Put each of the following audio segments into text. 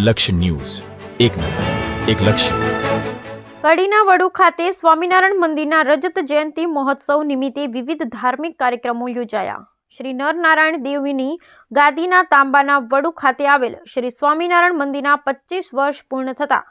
લક્ષ્ય ન્યૂઝ. એક નજર, એક લક્ષ્ય. કડીના વડુ ખાતે સ્વામિનારાયણ મંદિરના રજત જયંતિ મહોત્સવ નિમિત્તે વિવિધ ધાર્મિક કાર્યક્રમો યોજાયા. શ્રી નરનારાયણ દેવીની ગાદીના તાંબાના વડુ ખાતે આવેલ શ્રી સ્વામિનારાયણ મંદિરના પચીસ વર્ષ પૂર્ણ થતા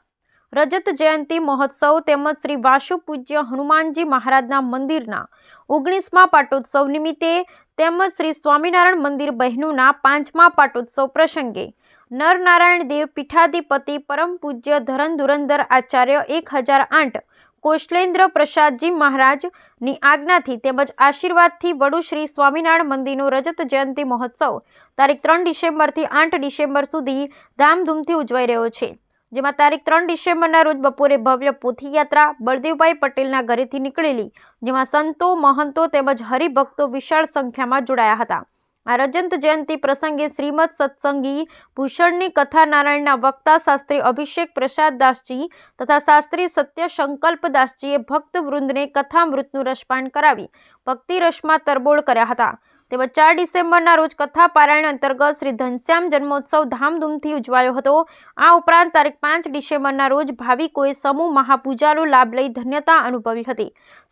રજત જયંતિ મહોત્સવ તેમજ શ્રી વાસુ પૂજ્ય હનુમાનજી મહારાજના મંદિરના ઓગણીસમા પાટોત્સવ નિમિત્તે તેમજ શ્રી સ્વામિનારાયણ મંદિર બહેનોના પાંચમા પાટોત્સવ પ્રસંગે નરનારાયણ દેવ પીઠાધિપતિ પરમ પૂજ્ય ધરન ધુરંધર આચાર્ય એક હજાર આઠ, કોશલેન્દ્ર પ્રસાદજી મહારાજની આજ્ઞાથી તેમજ આશીર્વાદથી વડુ શ્રી સ્વામિનારાયણ મંદિરનો રજત જયંતિ મહોત્સવ તારીખ ત્રણ ડિસેમ્બરથી આઠ ડિસેમ્બર સુધી ધામધૂમથી ઉજવાઈ રહ્યો છે. જેમાં તારીખ ત્રણ ડિસેમ્બરના રોજ બપોરે ભવ્ય પોથીયાત્રા બળદેવભાઈ પટેલના ઘરેથી નીકળેલી, જેમાં સંતો, મહંતો તેમજ હરિભક્તો વિશાળ સંખ્યામાં જોડાયા હતા. આ રજંત જયંતિ પ્રસંગે શ્રીમદ સત્સંગી ભૂષણની કથા નારાયણના વક્તા શાસ્ત્રી અભિષેક પ્રસાદ દાસજી તથા શાસ્ત્રી સત્ય સંકલ્પ દાસજીએ ભક્ત વૃંદને કથામૃતનું રસપાન કરાવી ભક્તિ રસમાં તરબોળ કર્યા હતા. તેમજ ચાર ડિસેમ્બરના રોજ કથા પારાયણ અંતર્ગત શ્રી ઘનશ્યામ જન્મોત્સવ ધામધૂમથી ઉજવાયો હતો. આ ઉપરાંત તારીખ પાંચ ડિસેમ્બરના રોજ ભાવિકોએ સમૂહ મહાપૂજાનો લાભ લઈ ધન્યતા અનુભવી હતી.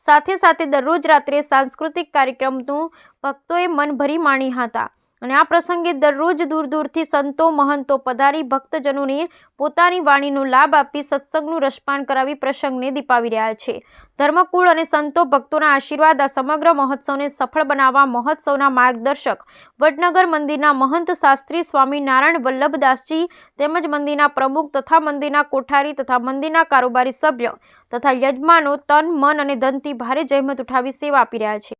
સાથે સાથે દરરોજ રાત્રે સાંસ્કૃતિક કાર્યક્રમનું ભક્તોએ મન ભરી માણ્યા હતા. અને આ પ્રસંગે દરરોજ દૂર દૂરથી સંતો, મહંતો, પધારી ભક્તજનોને પોતાની વાણીનો લાભ આપી સત્સંગનું રસપાન કરાવી પ્રસંગને દીપાવી રહ્યા છે. ધર્મકુળ અને સંતો ભક્તોના આશીર્વાદ આ સમગ્ર મહોત્સવને સફળ બનાવવા મહોત્સવના માર્ગદર્શક વડનગર મંદિરના મહંત શાસ્ત્રી સ્વામી નારાયણ વલ્લભદાસજી તેમજ મંદિરના પ્રમુખ તથા મંદિરના કોઠારી તથા મંદિરના કારોબારી સભ્ય તથા યજમાનો તન, મન અને ધનથી ભારે જહેમત ઉઠાવી સેવા આપી રહ્યા છે.